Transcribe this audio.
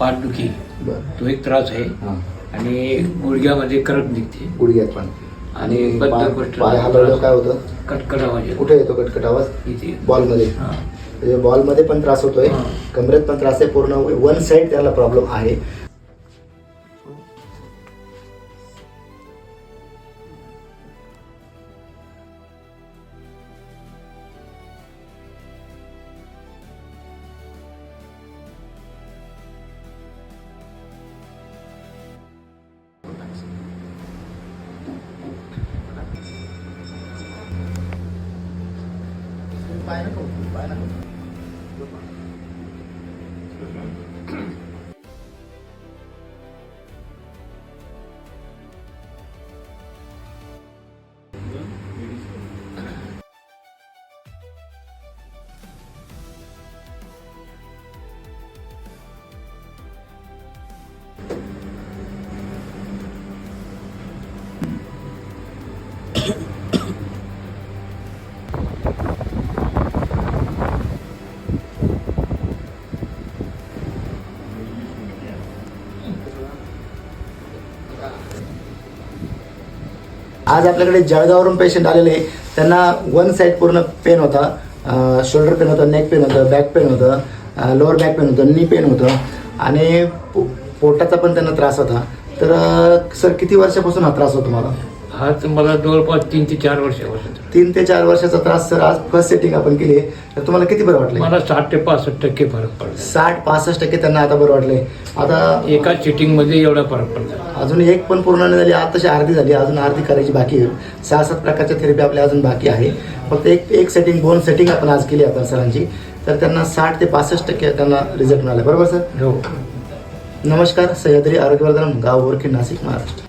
पाठदुखी तो एक त्रास आहे आणि गुडघ्यामध्ये करप निघते. गुडघ्यात पण. आणि पाय हलवलं काय होतं? कटकट आवाज. कुठे येतो कटकट आवाज? इथे. बॉलमध्ये. हा. म्हणजे बॉलमध्ये पण त्रास होतोय. कमरेत पण त्रास आहे पूर्ण वन साइड त्याला प्रॉब्लेम आहे. 白那 không 吧 आज आपल्याकडे जळगाववरून पेशंट आलेले त्यांना वन साईड पूर्ण पेन होता. शोल्डर पेन होतं नेक पेन होतं बॅक पेन होतं लोअर बॅक पेन होतं नी पेन होतं. आणि पो- पोटाचा पण त्यांना त्रास होता. तर सर किती वर्षापासून हा त्रास होतो मला हा तर मला जवळपास तीन ते चार वर्षापासून. तीन ते चार वर्षाचा त्रास सर आज फर्स्ट सेटिंग आपण केली. तर तुम्हाला किती बरं वाटलं? मला साठ ते पासष्ट टक्के फरक पडला. साठ पासष्ट टक्के त्यांना आता बरं वाटलंय आता एका सिटिंगमध्ये एवढा फरक पडला. अजून एक पण पूर्ण नाही झाली आता तशी अर्धी झाली अजून अर्धी करायची बाकी आहे. सहा सात प्रकारच्या थेरपी आपल्या अजून बाकी आहे. फक्त एक एक सेटिंग दोन सेटिंग आपण आज केली आपण सरांची. तर त्यांना साठ ते पासष्ट टक्के त्यांना रिझल्ट मिळाला. बरोबर सर? हो. नमस्कार सह्याद्री आरोग्यवर्धन गाव ओरखी नाशिक महाराष्ट्र.